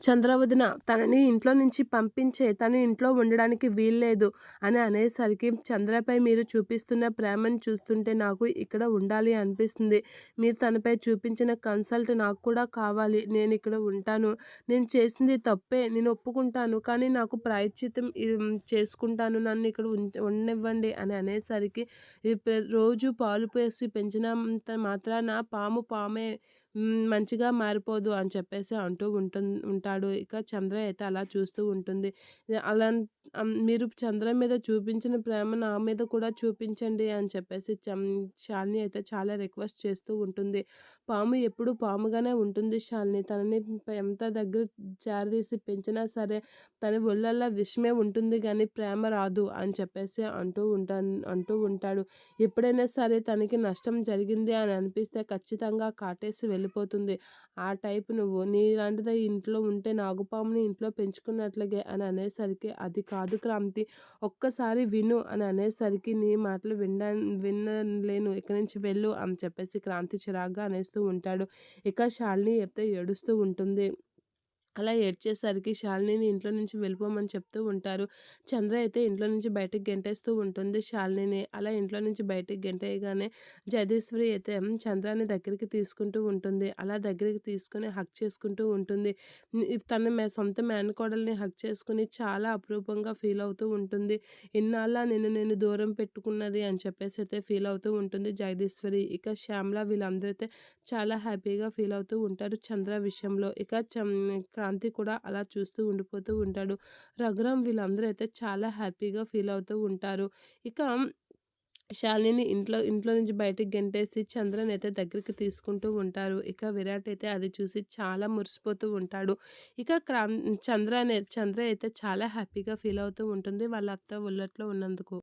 చంద్రవదన తనని ఇంట్లో నుంచి పంపించే తను ఇంట్లో ఉండడానికి వీల్లేదు అని అనేసరికి చంద్రపై మీరు చూపిస్తున్న ప్రేమను చూస్తుంటే నాకు ఇక్కడ ఉండాలి అనిపిస్తుంది. మీరు తనపై చూపించిన కన్సల్ట్ నాకు కూడా కావాలి. నేను ఇక్కడ ఉంటాను. నేను చేసింది తప్పే. నేను ఒప్పుకుంటాను. కానీ నాకు ప్రాయశ్చితం చేసుకుంటాను. నన్ను ఇక్కడ ఉండనివ్వండి అని అనేసరికి రోజు పాలు పోసి పెంచినంత మాత్రాన పాము పామే మంచిగా మారిపోదు అని చెప్పేసి అంటూ ఉంటు ఉంటాడు. ఇక చంద్ర అయితే అలా చూస్తూ ఉంటుంది. అలా మీరు చంద్ర మీద చూపించిన ప్రేమ నా మీద కూడా చూపించండి అని చెప్పేసి శాలిని అయితే చాలా రిక్వెస్ట్ చేస్తూ ఉంటుంది. పాము ఎప్పుడు పాముగానే ఉంటుంది శాలిని. తనని ఎంత దగ్గర చేరదీసి పెంచినా సరే తన ఒళ్ళల్లో విషమే ఉంటుంది కానీ ప్రేమ రాదు అని చెప్పేసి అంటూ ఉంటాను అంటూ ఉంటాడు. ఎప్పుడైనా సరే తనకి నష్టం జరిగింది అని అనిపిస్తే ఖచ్చితంగా కాటేసి వెళ్ళి వెళ్ళిపోతుంది. ఆ టైప్ నువ్వు నీలాంటిది ఇంట్లో ఉంటే నాగుపాముని ఇంట్లో పెంచుకున్నట్లగే అని అనేసరికి అది కాదు క్రాంతి ఒక్కసారి విను అని అనేసరికి నీ మాటలు విన వినలేను ఇక్కడి నుంచి వెళ్ళు అని చెప్పేసి క్రాంతి చిరాగ్గా అనేస్తూ ఉంటాడు. ఇక శాలిని అయితే ఏడుస్తూ ఉంటుంది. అలా ఏడ్చేసరికి శాలినిని ఇంట్లో నుంచి వెళ్ళిపోమని చెప్తూ ఉంటారు. చంద్ర అయితే ఇంట్లో నుంచి బయటకు గెంటేస్తూ ఉంటుంది శాలినిని. అలా ఇంట్లో నుంచి బయటకు గెంటేయగానే జగదీశ్వరి అయితే చంద్రాన్ని దగ్గరికి తీసుకుంటూ ఉంటుంది. అలా దగ్గరికి తీసుకుని హక్ చేసుకుంటూ ఉంటుంది. తన సొంత మేనకోడల్ని హక్ చేసుకుని చాలా అపురూపంగా ఫీల్ అవుతూ ఉంటుంది. ఇన్నాళ్ళ నేను నేను దూరం పెట్టుకున్నది అని చెప్పేసి అయితే ఫీల్ అవుతూ ఉంటుంది జగదీశ్వరి ఇక శ్యామల వీళ్ళందరైతే చాలా హ్యాపీగా ఫీల్ అవుతూ ఉంటారు చంద్ర విషయంలో. ఇక క్రాంతి కూడా అలా చూస్తూ ఉండిపోతూ ఉంటాడు. రఘురామ్ వీళ్ళందరూ అయితే చాలా హ్యాపీగా ఫీల్ అవుతూ ఉంటారు. ఇక శాలిని ఇంట్లో ఇంట్లో నుంచి బయటికి గెంటేసి చంద్రన్ అయితే దగ్గరికి తీసుకుంటూ ఉంటారు. ఇక విరాట్ అయితే అది చూసి చాలా మురిసిపోతూ ఉంటాడు. ఇక క్రాం చంద్ర అనే చంద్ర అయితే చాలా హ్యాపీగా ఫీల్ అవుతూ ఉంటుంది వాళ్ళ అత్త ఒళ్ళట్లో ఉన్నందుకు.